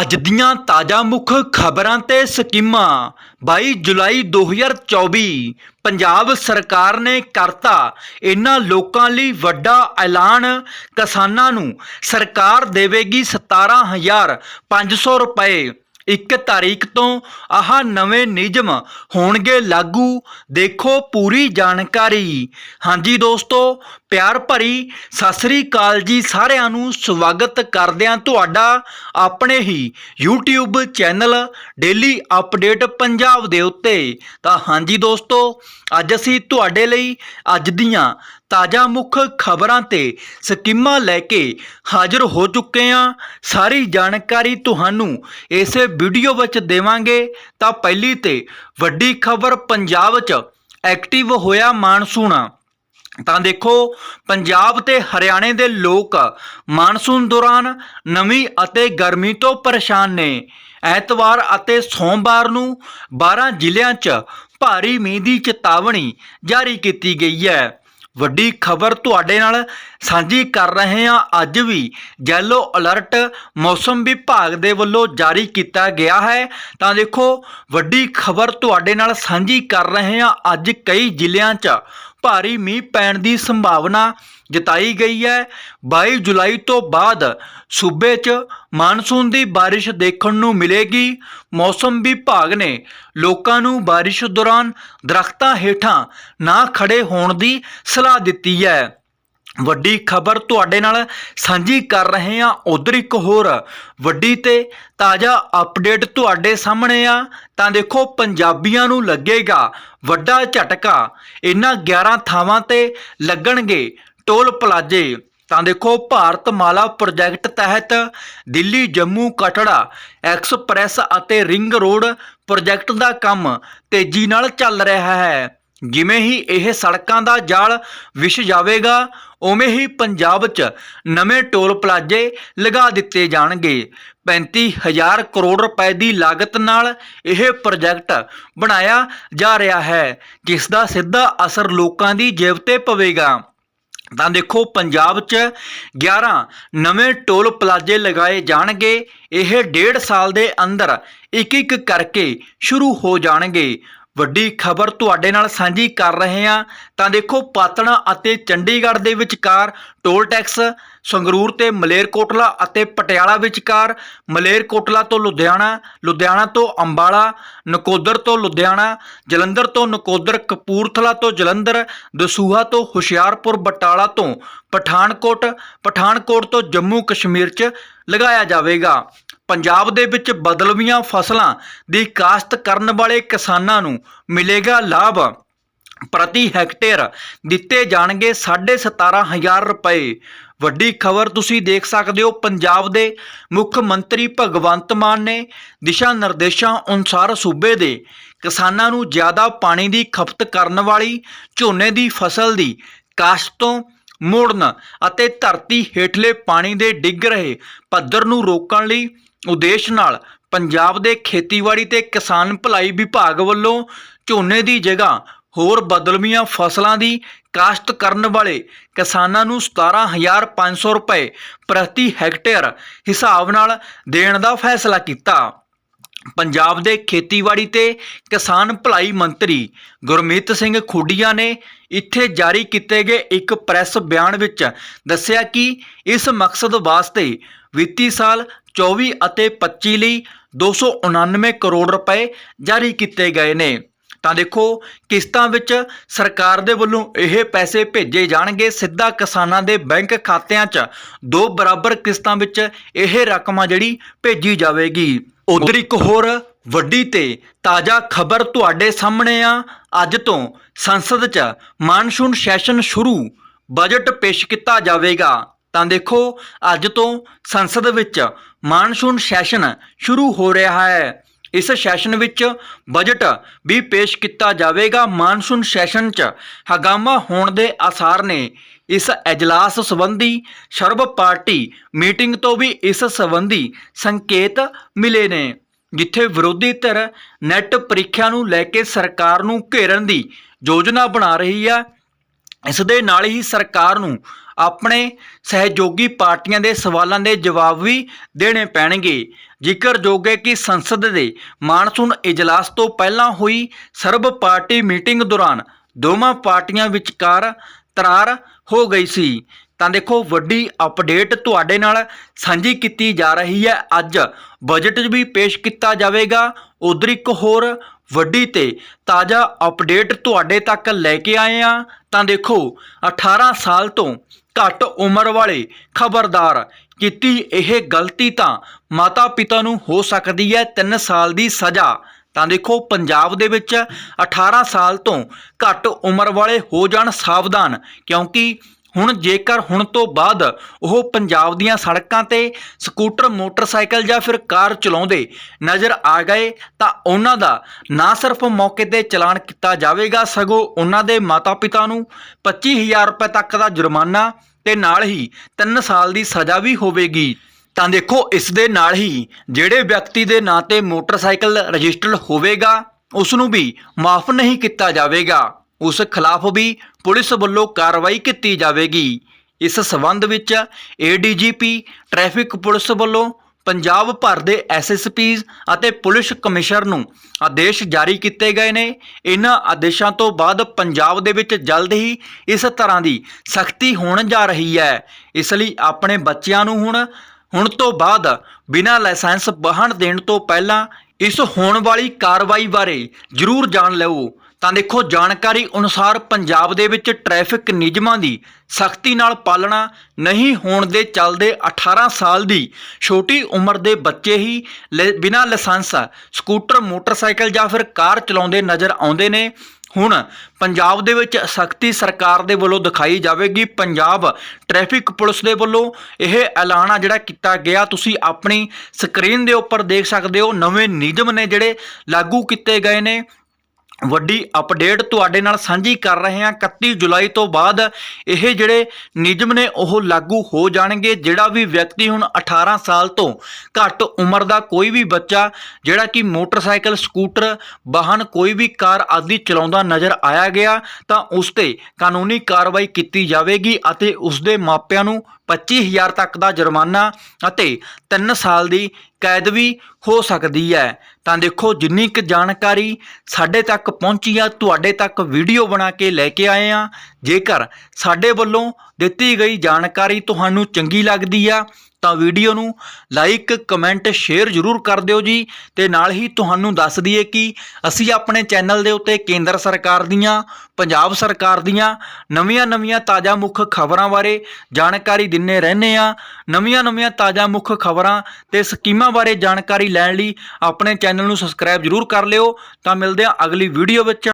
ਅੱਜ ਦੀਆਂ ਤਾਜ਼ਾ ਮੁੱਖ ਖਬਰਾਂ ਤੇ ਸਕੀਮਾਂ। 22 ਜੁਲਾਈ 2024 ਪੰਜਾਬ ਸਰਕਾਰ ਨੇ ਕਰਤਾ ਇਹਨਾਂ ਲੋਕਾਂ ਲਈ ਵੱਡਾ ਐਲਾਨ। ਕਿਸਾਨਾਂ ਨੂੰ ਸਰਕਾਰ ਦੇਵੇਗੀ 17500 ਰੁਪਏ। ਇੱਕ ਤਾਰੀਖ ਤੋਂ ਆਹ ਨਵੇਂ ਨਿਯਮ ਹੋਣਗੇ ਲਾਗੂ। ਦੇਖੋ ਪੂਰੀ ਜਾਣਕਾਰੀ। ਹਾਂਜੀ ਦੋਸਤੋ, ਪਿਆਰ ਭਰੀ ਸਤਿ ਸ੍ਰੀ ਅਕਾਲ ਜੀ ਸਾਰਿਆਂ ਨੂੰ। ਸਵਾਗਤ ਕਰਦਿਆਂ ਤੁਹਾਡਾ ਆਪਣੇ ਹੀ YouTube channel daily update Punjab ਦੇ ਉੱਤੇ। ਤਾਂ ਹਾਂਜੀ ਦੋਸਤੋ, ਅੱਜ ਅਸੀਂ ਤੁਹਾਡੇ ਲਈ ਅੱਜ ਦੀਆਂ ਤਾਜ਼ਾ ਮੁੱਖ ਖਬਰਾਂ ਤੇ ਸਕੀਮਾਂ ਲੈ ਕੇ ਹਾਜ਼ਰ ਹੋ ਚੁੱਕੇ ਹਾਂ। ਸਾਰੀ ਜਾਣਕਾਰੀ ਤੁਹਾਨੂੰ ਇਸੇ ਵੀਡੀਓ ਵਿੱਚ ਦੇਵਾਂਗੇ। ਤਾਂ ਪਹਿਲੀ ਤੇ ਵੱਡੀ ਖਬਰ, ਪੰਜਾਬ 'ਚ ਐਕਟਿਵ ਹੋਇਆ ਮਾਨਸੂਨ। ਤਾਂ ਦੇਖੋ, ਪੰਜਾਬ ਤੇ ਹਰਿਆਣੇ ਦੇ ਲੋਕ ਮਾਨਸੂਨ ਦੌਰਾਨ ਨਵੀਂ ਅਤੇ ਗਰਮੀ ਤੋਂ ਪਰੇਸ਼ਾਨ ਨੇ। ਐਤਵਾਰ ਅਤੇ ਸੋਮਵਾਰ ਨੂੰ 12 ਜ਼ਿਲ੍ਹਿਆਂ 'ਚ ਭਾਰੀ ਮੀਂਹ ਦੀ ਚੇਤਾਵਨੀ ਜਾਰੀ ਕੀਤੀ ਗਈ ਹੈ। ਵੱਡੀ ਖਬਰ ਤੁਹਾਡੇ ਨਾਲ ਸਾਂਝੀ ਕਰ ਰਹੇ ਹਾਂ। ਅੱਜ ਵੀ ਯੈਲੋ ਅਲਰਟ ਮੌਸਮ ਵਿਭਾਗ ਦੇ ਵੱਲੋਂ ਜਾਰੀ ਕੀਤਾ ਗਿਆ ਹੈ। ਤਾਂ ਦੇਖੋ, ਵੱਡੀ ਖਬਰ ਤੁਹਾਡੇ ਨਾਲ ਸਾਂਝੀ ਕਰ ਰਹੇ ਹਾਂ। ਅੱਜ ਕਈ ਜ਼ਿਲ੍ਹਿਆਂ 'ਚ ਭਾਰੀ ਮੀਂਹ ਪੈਣ ਦੀ ਸੰਭਾਵਨਾ ਜਤਾਈ ਗਈ ਹੈ। 22 ਜੁਲਾਈ ਤੋਂ ਬਾਅਦ ਸੂਬੇ 'ਚ ਮਾਨਸੂਨ ਦੀ ਬਾਰਿਸ਼ ਦੇਖਣ ਨੂੰ ਮਿਲੇਗੀ। ਮੌਸਮ ਵਿਭਾਗ ਨੇ ਲੋਕਾਂ ਨੂੰ ਬਾਰਿਸ਼ ਦੌਰਾਨ ਦਰਖਤਾਂ ਹੇਠਾਂ ਨਾ ਖੜੇ ਹੋਣ ਦੀ ਸਲਾਹ ਦਿੱਤੀ ਹੈ। ਵੱਡੀ ਖਬਰ ਤੁਹਾਡੇ ਨਾਲ ਸਾਂਝੀ ਕਰ ਰਹੇ ਹਾਂ। ਉਧਰ ਇੱਕ ਹੋਰ ਵੱਡੀ ਤੇ ਤਾਜ਼ਾ ਅਪਡੇਟ ਤੁਹਾਡੇ ਸਾਹਮਣੇ ਆ। ਤਾਂ ਦੇਖੋ, ਪੰਜਾਬੀਆਂ ਨੂੰ ਲੱਗੇਗਾ ਵੱਡਾ ਝਟਕਾ। ਇਹਨਾਂ 11 ਥਾਵਾਂ ਤੇ ਲੱਗਣਗੇ ਟੋਲ ਪਲਾਜੇ। ਤਾਂ ਦੇਖੋ ਭਾਰਤ ਮਾਲਾ ਪ੍ਰੋਜੈਕਟ ਤਹਿਤ ਦਿੱਲੀ, ਜੰਮੂ, ਕਟੜਾ, ਐਕਸਪ੍ਰੈਸ ਅਤੇ ਰਿੰਗ ਰੋਡ ਪ੍ਰੋਜੈਕਟ ਦਾ ਕੰਮ ਤੇਜ਼ੀ ਨਾਲ ਚੱਲ ਰਿਹਾ ਹੈ। ਜਿਵੇਂ ਹੀ ਇਹ ਸੜਕਾਂ ਦਾ ਜਾਲ ਵਿਛ ਜਾਵੇਗਾ, ਉਵੇਂ ਹੀ ਪੰਜਾਬ 'ਚ ਨਵੇਂ ਟੋਲ ਪਲਾਜ਼ੇ ਲਗਾ ਦਿੱਤੇ ਜਾਣਗੇ। 35000 ਕਰੋੜ ਰੁਪਏ ਦੀ ਲਾਗਤ ਨਾਲ ਇਹ ਪ੍ਰੋਜੈਕਟ ਬਣਾਇਆ ਜਾ ਰਿਹਾ ਹੈ, ਜਿਸ ਦਾ ਸਿੱਧਾ ਅਸਰ ਲੋਕਾਂ ਦੀ ਜੇਬ ਤੇ ਪਵੇਗਾ। ਤਾਂ ਦੇਖੋ, ਪੰਜਾਬ 'ਚ 11 ਨਵੇਂ ਟੋਲ ਪਲਾਜ਼ੇ ਲਗਾਏ ਜਾਣਗੇ। ਇਹ ਡੇਢ ਸਾਲ ਦੇ ਅੰਦਰ ਇੱਕ ਇੱਕ ਕਰਕੇ ਸ਼ੁਰੂ ਹੋ ਜਾਣਗੇ। ਵੱਡੀ ਖਬਰ ਤੁਹਾਡੇ ਨਾਲ ਸਾਂਝੀ ਕਰ ਰਹੇ ਹਾਂ। ਤਾਂ ਦੇਖੋ, ਪਾਤਣਾ ਅਤੇ ਚੰਡੀਗੜ੍ਹ ਦੇ ਵਿਚਕਾਰ ਟੋਲ ਟੈਕਸ, ਸੰਗਰੂਰ ਤੇ ਮਲੇਰਕੋਟਲਾ ਅਤੇ ਪਟਿਆਲਾ ਵਿਚਕਾਰ, ਮਲੇਰਕੋਟਲਾ ਤੋਂ ਲੁਧਿਆਣਾ ਲੁਧਿਆਣਾ ਤੋਂ ਅੰਬਾਲਾ, ਨਕੋਦਰ ਤੋਂ ਲੁਧਿਆਣਾ, ਜਲੰਧਰ ਤੋਂ ਨਕੋਦਰ, ਕਪੂਰਥਲਾ ਤੋਂ ਜਲੰਧਰ, ਦਸੂਹਾ ਤੋਂ ਹੁਸ਼ਿਆਰਪੁਰ, ਬਟਾਲਾ ਤੋਂ ਪਠਾਨਕੋਟ ਪਠਾਨਕੋਟ ਤੋਂ ਜੰਮੂ ਕਸ਼ਮੀਰ 'ਚ ਲਗਾਇਆ ਜਾਵੇਗਾ। ਪੰਜਾਬ ਦੇ ਵਿੱਚ ਬਦਲਵੀਆਂ ਫਸਲਾਂ ਦੀ ਕਾਸ਼ਤ ਕਰਨ ਵਾਲੇ ਕਿਸਾਨਾਂ ਨੂੰ ਮਿਲੇਗਾ ਲਾਭ। ਪ੍ਰਤੀ ਹੈਕਟੇਅਰ ਦਿੱਤੇ ਜਾਣਗੇ 17500 ਰੁਪਏ। ਵੱਡੀ ਖਬਰ ਤੁਸੀਂ ਦੇਖ ਸਕਦੇ ਹੋ, ਪੰਜਾਬ ਦੇ ਮੁੱਖ ਮੰਤਰੀ ਭਗਵੰਤ ਮਾਨ ਨੇ ਦਿਸ਼ਾ ਨਿਰਦੇਸ਼ਾਂ ਅਨੁਸਾਰ ਸੂਬੇ ਦੇ ਕਿਸਾਨਾਂ ਨੂੰ ਜ਼ਿਆਦਾ ਪਾਣੀ ਦੀ ਖਪਤ ਕਰਨ ਵਾਲੀ, ਝੋਨੇ ਦੀ ਫਸਲ ਦੀ ਕਾਸ਼ਤ ਤੋਂ ਮੋੜਨ ਅਤੇ ਧਰਤੀ ਹੇਠਲੇ ਪਾਣੀ ਦੇ ਡਿੱਗ ਰਹੇ ਪੱਧਰ ਨੂੰ ਰੋਕਣ ਲਈ ਉਦੇਸ਼ ਨਾਲ ਪੰਜਾਬ ਦੇ ਖੇਤੀਬਾੜੀ ਤੇ ਕਿਸਾਨ ਭਲਾਈ ਵਿਭਾਗ ਵੱਲੋਂ ਝੋਨੇ ਦੀ ਜਗ੍ਹਾ ਹੋਰ ਬਦਲਵੀਆਂ ਫਸਲਾਂ ਦੀ ਕਾਸ਼ਤ ਕਰਨ ਵਾਲੇ ਕਿਸਾਨਾਂ ਨੂੰ 17500 ਰੁਪਏ ਪ੍ਰਤੀ ਹੈਕਟੇਅਰ ਹਿਸਾਬ ਨਾਲ ਦੇਣ ਦਾ ਫੈਸਲਾ ਕੀਤਾ। ਪੰਜਾਬ ਦੇ ਖੇਤੀਬਾੜੀ ਤੇ ਕਿਸਾਨ ਭਲਾਈ ਮੰਤਰੀ ਗੁਰਮੀਤ ਸਿੰਘ ਖੁੱਡੀਆਂ ਨੇ ਇੱਥੇ ਜਾਰੀ ਕੀਤੇ ਗਏ ਇੱਕ ਪ੍ਰੈਸ ਬਿਆਨ ਵਿੱਚ ਦੱਸਿਆ ਕਿ ਇਸ ਮਕਸਦ ਵਾਸਤੇ ਵਿੱਤੀ ਸਾਲ 24 ਅਤੇ 25 ਲਈ 299 ਕਰੋੜ ਰੁਪਏ ਜਾਰੀ ਕੀਤੇ ਗਏ ਨੇ। ਤਾਂ ਦੇਖੋ, ਕਿਸ਼ਤਾਂ ਵਿੱਚ ਸਰਕਾਰ ਦੇ ਵੱਲੋਂ ਇਹ ਪੈਸੇ ਭੇਜੇ ਜਾਣਗੇ ਸਿੱਧਾ ਕਿਸਾਨਾਂ ਦੇ ਬੈਂਕ ਖਾਤਿਆਂ 'ਚ। ਦੋ ਬਰਾਬਰ ਕਿਸ਼ਤਾਂ ਵਿੱਚ ਇਹ ਰਕਮ ਆ ਜਿਹੜੀ ਭੇਜੀ ਜਾਵੇਗੀ। ਉਧਰ ਇੱਕ ਹੋਰ ਵੱਡੀ ਤੇ ਤਾਜ਼ਾ ਖਬਰ ਤੁਹਾਡੇ ਸਾਹਮਣੇ ਆ। ਅੱਜ ਤੋਂ ਸੰਸਦ 'ਚ ਮਾਨਸੂਨ ਸੈਸ਼ਨ ਸ਼ੁਰੂ। ਬਜਟ ਪੇਸ਼ ਕੀਤਾ ਜਾਵੇਗਾ। ਤਾਂ ਦੇਖੋ, ਅੱਜ ਤੋਂ ਸੰਸਦ ਵਿੱਚ ਮਾਨਸੂਨ ਸੈਸ਼ਨ ਸ਼ੁਰੂ ਹੋ ਰਿਹਾ ਹੈ। ਇਸ ਸੈਸ਼ਨ ਵਿੱਚ ਬਜਟ ਵੀ ਪੇਸ਼ ਕੀਤਾ ਜਾਵੇਗਾ। ਮਾਨਸੂਨ ਸੈਸ਼ਨ 'ਚ ਹਗਾਮਾ ਹੋਣ ਦੇ ਆਸਾਰ ਨੇ। ਇਸ ਐਜਲਾਸ ਸੰਬੰਧੀ ਸਰਬ ਪਾਰਟੀ ਮੀਟਿੰਗ ਤੋਂ ਵੀ ਇਸ ਸੰਬੰਧੀ ਸੰਕੇਤ ਮਿਲੇ ਨੇ, ਜਿੱਥੇ ਵਿਰੋਧੀ ਧਿਰ ਨੈਟ ਪ੍ਰੀਖਿਆ ਨੂੰ ਲੈ ਕੇ ਸਰਕਾਰ ਨੂੰ ਘੇਰਨ ਦੀ ਯੋਜਨਾ ਬਣਾ ਰਹੀ ਆ। ਇਸ ਦੇ ਨਾਲ ਹੀ ਸਰਕਾਰ ਨੂੰ ਆਪਣੇ ਸਹਿਯੋਗੀ ਪਾਰਟੀਆਂ ਦੇ ਸਵਾਲਾਂ ਦੇ ਜਵਾਬ ਵੀ ਦੇਣੇ ਪੈਣਗੇ। ਜ਼ਿਕਰਯੋਗ ਹੈ ਕਿ ਸੰਸਦ ਦੇ ਮਾਨਸੂਨ ਇਜਲਾਸ ਤੋਂ ਪਹਿਲਾਂ ਹੋਈ ਸਰਬ ਪਾਰਟੀ ਮੀਟਿੰਗ ਦੌਰਾਨ ਦੋਵਾਂ ਪਾਰਟੀਆਂ ਵਿਚਕਾਰ ਤਰਾਰ ਹੋ ਗਈ ਸੀ। ਤਾਂ ਦੇਖੋ, ਵੱਡੀ ਅਪਡੇਟ ਤੁਹਾਡੇ ਨਾਲ ਸਾਂਝੀ ਕੀਤੀ ਜਾ ਰਹੀ ਹੈ। ਅੱਜ ਬਜਟ 'ਚ ਵੀ ਪੇਸ਼ ਕੀਤਾ ਜਾਵੇਗਾ। ਉਧਰ ਇੱਕ ਹੋਰ ਵੱਡੀ ਤੇ ਤਾਜ਼ਾ ਅਪਡੇਟ ਤੁਹਾਡੇ ਤੱਕ ਲੈ ਕੇ ਆਏ ਆ ਤਾਂ ਦੇਖੋ 18 ਸਾਲ ਤੋਂ ਘੱਟ ਉਮਰ ਵਾਲੇ ਖਬਰਦਾਰ ਕੀਤੀ ਇਹ ਗਲਤੀ ਤਾਂ ਮਾਤਾ ਪਿਤਾ ਨੂੰ ਹੋ ਸਕਦੀ ਹੈ 3 ਸਾਲ ਦੀ ਸਜ਼ਾ। ਤਾਂ ਦੇਖੋ, ਪੰਜਾਬ ਦੇ ਵਿੱਚ 18 ਸਾਲ ਤੋਂ ਘੱਟ ਉਮਰ ਵਾਲੇ ਹੋ ਜਾਣ ਸਾਵਧਾਨ, ਕਿਉਂਕਿ ਹੁਣ ਜੇਕਰ ਹੁਣ ਤੋਂ ਬਾਅਦ ਉਹ ਪੰਜਾਬ ਦੀਆਂ ਸੜਕਾਂ ਤੇ ਸਕੂਟਰ, ਮੋਟਰਸਾਈਕਲ ਜਾਂ ਫਿਰ ਕਾਰ ਚਲਾਉਂਦੇ ਨਜ਼ਰ ਆ ਗਏ, ਤਾਂ ਉਹਨਾਂ ਦਾ ਨਾ ਸਿਰਫ ਮੌਕੇ ਤੇ ਚਲਾਨ ਕੀਤਾ ਜਾਵੇਗਾ, ਸਗੋਂ ਉਹਨਾਂ ਦੇ ਮਾਤਾ-ਪਿਤਾ ਨੂੰ 25000 ਰੁਪਏ ਤੱਕ ਦਾ ਜੁਰਮਾਨਾ ਤੇ ਨਾਲ ਹੀ 3 ਸਾਲ ਦੀ ਸਜ਼ਾ ਵੀ ਹੋਵੇਗੀ। ਤਾਂ ਦੇਖੋ, ਇਸ ਦੇ ਨਾਲ ਹੀ ਜਿਹੜੇ ਵਿਅਕਤੀ ਦੇ ਨਾਂ ਤੇ ਮੋਟਰਸਾਈਕਲ ਰਜਿਸਟਰਡ ਹੋਵੇਗਾ ਉਸ ਨੂੰ ਵੀ ਮਾਫ ਨਹੀਂ ਕੀਤਾ ਜਾਵੇਗਾ। ਉਸ ਖਿਲਾਫ ਵੀ ਪੁਲਿਸ ਵੱਲੋਂ ਕਾਰਵਾਈ ਕੀਤੀ ਜਾਵੇਗੀ। ਇਸ ਸਬੰਧ ਵਿੱਚ ਏਡੀਜੀਪੀ ਟ੍ਰੈਫਿਕ ਪੁਲਿਸ ਵੱਲੋਂ ਪੰਜਾਬ ਭਰ ਦੇ ਐਸਐਸਪੀਜ਼ ਅਤੇ ਪੁਲਿਸ ਕਮਿਸ਼ਨਰ ਨੂੰ ਆਦੇਸ਼ ਜਾਰੀ ਕੀਤੇ ਗਏ ਨੇ। ਇਹਨਾਂ ਆਦੇਸ਼ਾਂ ਤੋਂ ਬਾਅਦ ਪੰਜਾਬ ਦੇ ਵਿੱਚ ਜਲਦ ਹੀ ਇਸ ਤਰ੍ਹਾਂ ਦੀ ਸਖਤੀ ਹੋਣ ਜਾ ਰਹੀ ਹੈ। ਇਸ ਲਈ ਆਪਣੇ ਬੱਚਿਆਂ ਨੂੰ ਹੁਣ ਹੁਣ ਤੋਂ ਬਾਅਦ ਬਿਨਾਂ ਲਾਇਸੈਂਸ ਵਾਹਨ ਦੇਣ ਤੋਂ ਪਹਿਲਾਂ ਇਸ ਹੋਣ ਵਾਲੀ ਕਾਰਵਾਈ ਬਾਰੇ ਜ਼ਰੂਰ ਜਾਣ ਲਓ ਤਾਂ ਦੇਖੋ, ਜਾਣਕਾਰੀ ਅਨੁਸਾਰ ਪੰਜਾਬ ਦੇ ਵਿੱਚ ਟ੍ਰੈਫਿਕ ਨਿਯਮਾਂ ਦੀ ਸਖਤੀ ਨਾਲ ਪਾਲਣਾ ਨਹੀਂ ਹੋਣ ਦੇ ਚੱਲਦੇ 18 ਸਾਲ ਦੀ ਛੋਟੀ ਉਮਰ ਦੇ ਬੱਚੇ ਹੀ ਲੈ- ਬਿਨਾਂ ਲਾਇਸੈਂਸ, ਸਕੂਟਰ, ਮੋਟਰਸਾਈਕਲ ਜਾਂ ਫਿਰ ਕਾਰ ਚਲਾਉਂਦੇ ਨਜ਼ਰ ਆਉਂਦੇ ਨੇ। ਹੁਣ ਪੰਜਾਬ ਦੇ ਵਿੱਚ ਸਖਤੀ ਸਰਕਾਰ ਦੇ ਵੱਲੋਂ ਦਿਖਾਈ ਜਾਵੇਗੀ ਪੰਜਾਬ ਟ੍ਰੈਫਿਕ ਪੁਲਿਸ ਦੇ ਵੱਲੋਂ। ਇਹ ਐਲਾਨ ਆ ਜਿਹੜਾ ਕੀਤਾ ਗਿਆ। ਤੁਸੀਂ ਆਪਣੀ ਸਕਰੀਨ ਦੇ ਉੱਪਰ ਦੇਖ ਸਕਦੇ ਹੋ। ਨਵੇਂ ਨਿਯਮ ਨੇ ਜਿਹੜੇ ਲਾਗੂ ਕੀਤੇ ਗਏ ਨੇ। ਵੱਡੀ ਅਪਡੇਟ ਤੁਹਾਡੇ ਨਾਲ ਸਾਂਝੀ ਕਰ ਰਹੇ ਹਾਂ। 31 ਜੁਲਾਈ ਤੋਂ ਬਾਅਦ ਇਹ ਜਿਹੜੇ ਨਿਯਮ ਨੇ, ਉਹ ਲਾਗੂ ਹੋ ਜਾਣਗੇ। ਜਿਹੜਾ ਵੀ ਵਿਅਕਤੀ ਹੁਣ 18 ਸਾਲ ਤੋਂ ਘੱਟ ਉਮਰ ਦਾ ਕੋਈ ਵੀ ਬੱਚਾ, ਜਿਹੜਾ ਕਿ ਮੋਟਰਸਾਈਕਲ, ਸਕੂਟਰ, ਵਾਹਨ, ਕੋਈ ਵੀ ਕਾਰ ਆਦਿ ਚਲਾਉਂਦਾ ਨਜ਼ਰ ਆਇਆ ਗਿਆ, ਤਾਂ ਉਸ ਤੇ ਕਾਨੂੰਨੀ ਕਾਰਵਾਈ ਕੀਤੀ ਜਾਵੇਗੀ ਅਤੇ ਉਸ ਦੇ ਮਾਪਿਆਂ ਨੂੰ 25000 ਤੱਕ ਦਾ ਜੁਰਮਾਨਾ ਅਤੇ 3 ਸਾਲ ਦੀ ਕੈਦ ਵੀ ਹੋ ਸਕਦੀ ਹੈ। ਤਾਂ ਦੇਖੋ, ਜਿੰਨੀ ਕੁ ਜਾਣਕਾਰੀ ਸਾਡੇ ਤੱਕ ਪਹੁੰਚੀ ਆ, ਤੁਹਾਡੇ ਤੱਕ ਵੀਡੀਓ ਬਣਾ ਕੇ ਲੈ ਕੇ ਆਏ ਆ। ਜੇਕਰ ਸਾਡੇ ਵੱਲੋਂ ਦਿੱਤੀ ਗਈ ਜਾਣਕਾਰੀ ਤੁਹਾਨੂੰ ਚੰਗੀ ਲੱਗਦੀ ਆ ਤਾਂ ਵੀਡੀਓ ਨੂੰ ਲਾਈਕ, ਕਮੈਂਟ, ਸ਼ੇਅਰ ਜ਼ਰੂਰ ਕਰ ਦਿਓ ਜੀ ਤੇ ਨਾਲ ਹੀ ਤੁਹਾਨੂੰ ਦੱਸ ਦਈਏ ਕਿ ਅਸੀਂ ਆਪਣੇ ਚੈਨਲ ਦੇ ਉੱਤੇ ਕੇਂਦਰ ਸਰਕਾਰ ਦੀਆਂ, ਪੰਜਾਬ ਸਰਕਾਰ ਦੀਆਂ ਨਵੀਆਂ-ਨਵੀਆਂ ਤਾਜ਼ਾ ਮੁੱਖ ਖਬਰਾਂ ਬਾਰੇ ਜਾਣਕਾਰੀ ਦਿੰਨੇ ਰਹਿੰਦੇ ਆ ਨਵੀਆਂ-ਨਵੀਆਂ ਤਾਜ਼ਾ ਮੁੱਖ ਖਬਰਾਂ ਤੇ ਸਕੀਮਾਂ ਬਾਰੇ ਜਾਣਕਾਰੀ ਲੈਣ ਲਈ ਆਪਣੇ ਚੈਨਲ ਨੂੰ ਸਬਸਕ੍ਰਾਈਬ ਜ਼ਰੂਰ ਕਰ ਲਿਓ। ਤਾਂ ਮਿਲਦੇ ਆ ਅਗਲੀ ਵੀਡੀਓ ਵਿੱਚ।